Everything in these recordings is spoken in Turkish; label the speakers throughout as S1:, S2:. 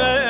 S1: me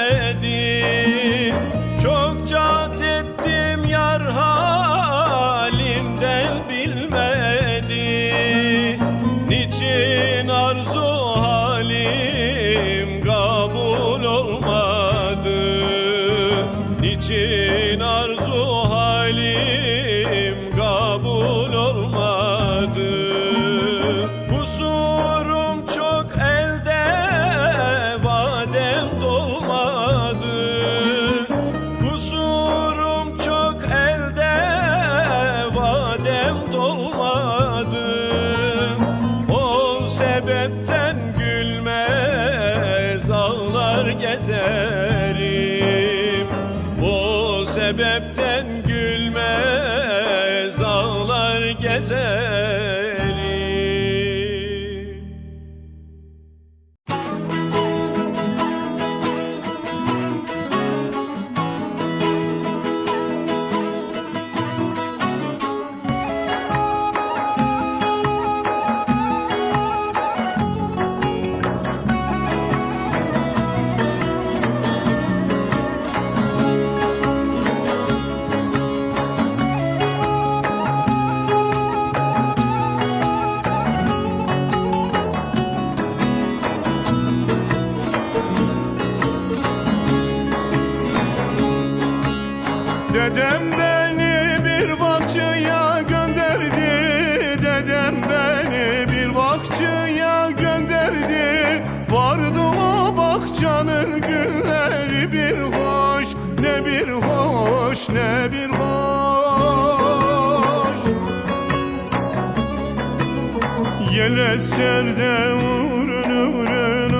S1: Yel eser de vurun vurun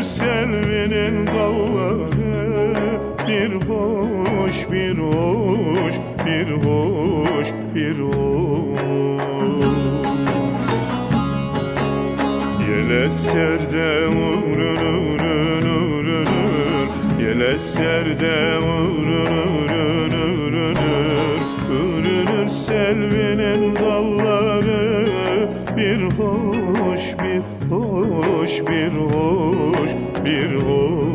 S1: Selvinin dalları bir hoş bir hoş bir hoş bir hoş. Yel eser de vurun vurun Yel eser de hoş bir hoş bir hoş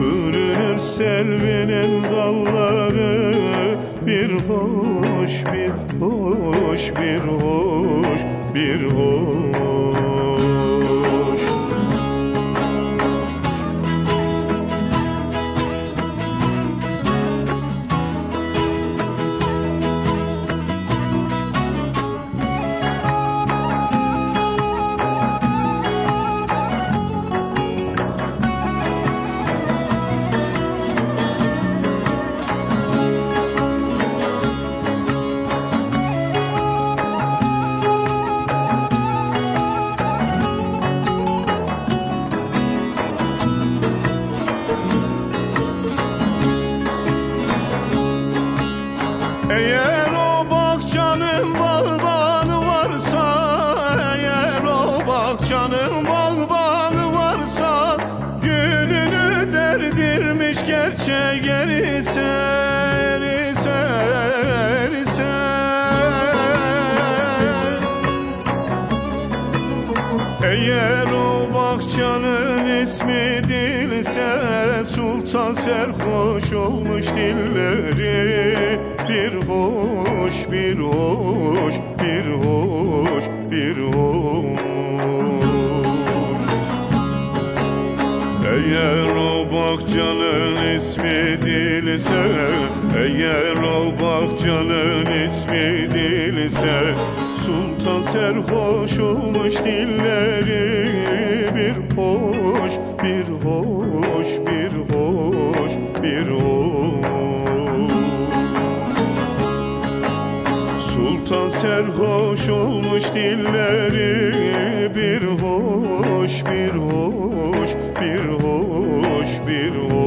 S1: Ürünür selvinin dalları Bir hoş bir hoş bir hoş bir hoş Eğer o bahçanın ismi dilse Sultan serhoş olmuş dilleri. Bir hoş, bir hoş, bir hoş, bir hoş. Eğer o bahçanın ismi dilse Eğer o bahçanın ismi dilse Sultan serhoş olmuş dilleri Bir hoş, bir hoş, bir hoş, bir hoş. Sultan serhoş olmuş dilleri Bir hoş, bir hoş, bir hoş, bir hoş